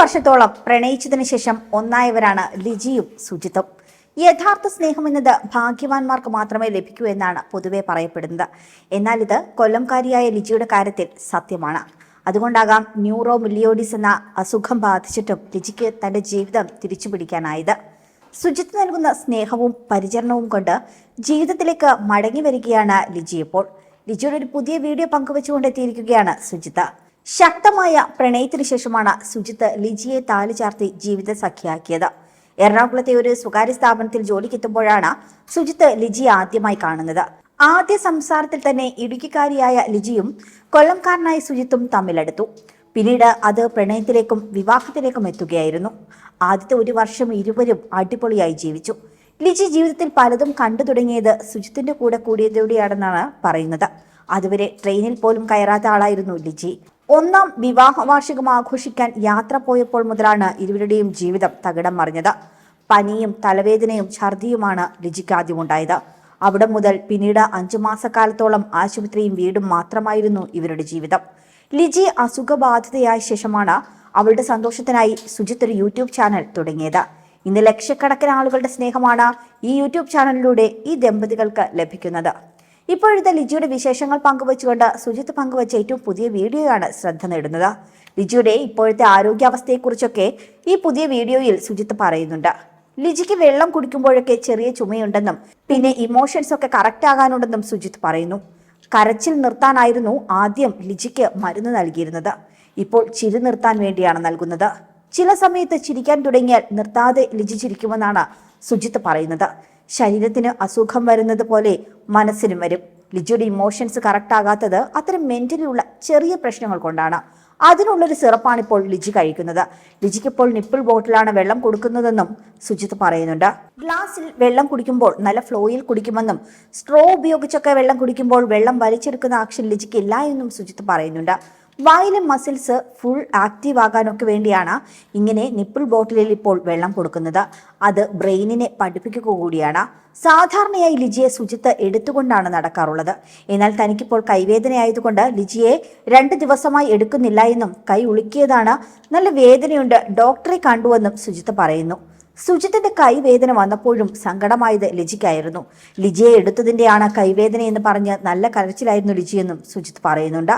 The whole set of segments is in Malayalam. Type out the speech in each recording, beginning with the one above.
വർഷത്തോളം പ്രണയിച്ചതിനു ശേഷം ഒന്നായവരാണ് ലിജിയും സുജിത്തും. യഥാർത്ഥ സ്നേഹം എന്നത് ഭാഗ്യവാന്മാർക്ക് മാത്രമേ ലഭിക്കൂ എന്നാണ് പൊതുവെ പറയപ്പെടുന്നത്. എന്നാൽ ഇത് കൊല്ലംകാരിയായ ലിജിയുടെ കാര്യത്തിൽ സത്യമാണ്. അതുകൊണ്ടാകാം ന്യൂറോ മില്ലിയോഡിസ് എന്ന അസുഖം ബാധിച്ചിട്ടും ലിജിക്ക് തന്റെ ജീവിതം തിരിച്ചു പിടിക്കാനായത് സുജിത്ത് നൽകുന്ന സ്നേഹവും പരിചരണവും കൊണ്ട് ജീവിതത്തിലേക്ക് മടങ്ങി വരികയാണ് ലിജി ഇപ്പോൾ. ലിജിയുടെ ഒരു പുതിയ വീഡിയോ പങ്കുവെച്ചുകൊണ്ട് എത്തിയിരിക്കുകയാണ് സുജിത്ത്. ശക്തമായ പ്രണയത്തിന് ശേഷമാണ് സുജിത്ത് ലിജിയെ താലി ചാർത്തി ജീവിത സഖ്യയാക്കിയത് എറണാകുളത്തെ ഒരു സ്വകാര്യ സ്ഥാപനത്തിൽ ജോലിക്കെത്തുമ്പോഴാണ് സുജിത്ത് ലിജിയെ ആദ്യമായി കാണുന്നത്. ആദ്യ സംസാരത്തിൽ തന്നെ ഇടുക്കിക്കാരിയായ ലിജിയും കൊല്ലംകാരനായ സുജിത്തും തമ്മിലെടുത്തു. പിന്നീട് അത് പ്രണയത്തിലേക്കും വിവാഹത്തിലേക്കും എത്തുകയായിരുന്നു. ആദ്യത്തെ ഒരു വർഷം ഇരുവരും അടിപൊളിയായി ജീവിച്ചു. ലിജി ജീവിതത്തിൽ പലതും കണ്ടു തുടങ്ങിയത് സുജിത്തിന്റെ കൂടെ കൂടിയതോടെയാണെന്നാണ് പറയുന്നത്. അതുവരെ ട്രെയിനിൽ പോലും കയറാത്ത ആളായിരുന്നു ലിജി. ഒന്നാം വിവാഹ വാർഷികം ആഘോഷിക്കാൻ യാത്ര പോയപ്പോൾ മുതലാണ് ഇരുവരുടെയും ജീവിതം തകിടം മറിഞ്ഞത്. പനിയും തലവേദനയും ഛർദിയുമാണ് ലിജിക്ക് ആദ്യം ഉണ്ടായത് അവിടെ മുതൽ പിന്നീട് അഞ്ചു മാസക്കാലത്തോളം ആശുപത്രിയും വീടും മാത്രമായിരുന്നു ഇവരുടെ ജീവിതം. ലിജി അസുഖബാധിതയായ ശേഷമാണ് അവളുടെ സന്തോഷത്തിനായി സുജിത്ത് ഒരു യൂട്യൂബ് ചാനൽ തുടങ്ങിയത്. ഇന്ന് ലക്ഷക്കണക്കിന് ആളുകളുടെ സ്നേഹമാണ് ഈ യൂട്യൂബ് ചാനലിലൂടെ ഈ ദമ്പതികൾക്ക് ലഭിക്കുന്നത്. ഇപ്പോഴത്തെ ലിജിയുടെ വിശേഷങ്ങൾ പങ്കുവച്ചുകൊണ്ട് സുജിത്ത് പങ്കുവച്ച ഏറ്റവും പുതിയ വീഡിയോയാണ് ശ്രദ്ധ നേടുന്നത്. ലിജിയുടെ ഇപ്പോഴത്തെ ആരോഗ്യാവസ്ഥയെക്കുറിച്ചൊക്കെ ഈ പുതിയ വീഡിയോയിൽ സുജിത്ത് പറയുന്നുണ്ട്. ലിജിക്ക് വെള്ളം കുടിക്കുമ്പോഴൊക്കെ ചെറിയ ചുമയുണ്ടെന്നും പിന്നെ ഇമോഷൻസ് ഒക്കെ കറക്റ്റ് ആകാനുണ്ടെന്നും സുജിത്ത് പറയുന്നു. കരച്ചിൽ നിർത്താനായിരുന്നു ആദ്യം ലിജിക്ക് മരുന്ന് നൽകിയിരുന്നത്. ഇപ്പോൾ ചിരി നിർത്താൻ വേണ്ടിയാണ് നൽകുന്നത്. ചില സമയത്ത് ചിരിക്കാൻ തുടങ്ങിയാൽ നിർത്താതെ ലിജി ചിരിക്കുമെന്നാണ് സുജിത്ത് പറയുന്നത്. ശരീരത്തിന് അസുഖം വരുന്നത് പോലെ മനസ്സിനും വരും. ലിജിയുടെ ഇമോഷൻസ് കറക്റ്റ് ആകാത്തത് അത്തരം മെന്റലിയുള്ള ചെറിയ പ്രശ്നങ്ങൾ കൊണ്ടാണ്. അതിനുള്ളൊരു സിറപ്പാണ് ഇപ്പോൾ ലിജി കഴിക്കുന്നത്. ലിജിക്ക് ഇപ്പോൾ നിപ്പിൾ ബോട്ടിലാണ് വെള്ളം കൊടുക്കുന്നതെന്നും സുജിത്ത് പറയുന്നുണ്ട്. ഗ്ലാസ്സിൽ വെള്ളം കുടിക്കുമ്പോൾ നല്ല ഫ്ലോയിൽ കുടിക്കുമെന്നും സ്ട്രോ ഉപയോഗിച്ചൊക്കെ വെള്ളം കുടിക്കുമ്പോൾ വെള്ളം വലിച്ചെടുക്കുന്ന ആക്ഷൻ ലിജിക്ക് ഇല്ല എന്നും സുജിത്ത് പറയുന്നുണ്ട്. വായിലെ മസിൽസ് ഫുൾ ആക്റ്റീവ് ആകാനൊക്കെ വേണ്ടിയാണ് ഇങ്ങനെ നിപ്പിൾ ബോട്ടിലിൽ ഇപ്പോൾ വെള്ളം കൊടുക്കുന്നത്. അത് ബ്രെയിനിനെ പഠിപ്പിക്കുക കൂടിയാണ്. സാധാരണയായി ലിജിയെ ശുചിത്വ എടുത്തുകൊണ്ടാണ് നടക്കാറുള്ളത്. എന്നാൽ തനിക്കിപ്പോൾ കൈവേദനയായതുകൊണ്ട് ലിജിയെ രണ്ട് ദിവസമായി എടുക്കുന്നില്ല എന്നും കൈ ഉളുക്കിയതാണ് നല്ല വേദനയുണ്ട് ഡോക്ടറെ കണ്ടുവെന്നും സുജിത്ത് പറയുന്നു. സുജിത്തിന്റെ കൈവേദന വന്നപ്പോഴും സങ്കടമായത് ലിജിക്കായിരുന്നു. ലിജിയെ എടുത്തതിന്റെയാണ് കൈവേദന എന്ന് പറഞ്ഞ് നല്ല കരച്ചിലായിരുന്നു ലിജിയെന്നും സുജിത്ത് പറയുന്നുണ്ട്.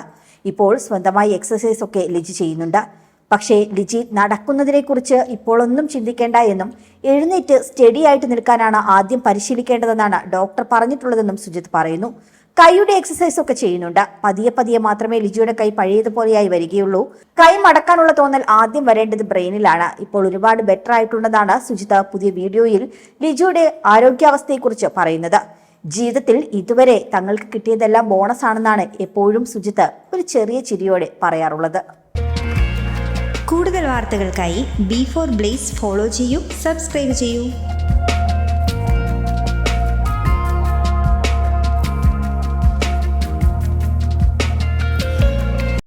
ഇപ്പോൾ സ്വന്തമായി എക്സസൈസ് ഒക്കെ ലിജി ചെയ്യുന്നുണ്ട്. പക്ഷേ ലിജി നടക്കുന്നതിനെക്കുറിച്ച് ഇപ്പോഴൊന്നും ചിന്തിക്കേണ്ട എന്നും എഴുന്നേറ്റ് സ്റ്റഡി ആയിട്ട് നിൽക്കാനാണ് ആദ്യം പരിശീലിക്കേണ്ടതെന്നാണ് ഡോക്ടർ പറഞ്ഞിട്ടുള്ളതെന്നും സുജിത് പറയുന്നു. കൈയുടെ എക്സസൈസ് ഒക്കെ ചെയ്യുന്നുണ്ട്. പതിയെ പതിയെ മാത്രമേ ലിജിയുടെ കൈ പഴയതുപോലെയായി വരികയുള്ളൂ. കൈ മടക്കാനുള്ള തോന്നൽ ആദ്യം വരേണ്ടത് ബ്രെയിനിലാണ്. ഇപ്പോൾ ഒരുപാട് ബെറ്റർ ആയിട്ടുള്ളതാണ് സുജിത പുതിയ വീഡിയോയിൽ ലിജിയുടെ ആരോഗ്യാവസ്ഥയെക്കുറിച്ച് പറയുന്നത്. ജീവിതത്തിൽ ഇതുവരെ തങ്ങൾക്ക് കിട്ടിയതെല്ലാം ബോണസ് ആണെന്നാണ് എപ്പോഴും സുജിത്ത് ഒരു ചെറിയ ചിരിയോടെ പറയാറുള്ളത്. കൂടുതൽ വാർത്തകൾക്കായി ബി ഫോർ ബ്ലേസ് ഫോളോ ചെയ്യൂ സബ്സ്ക്രൈബ് ചെയ്യൂ.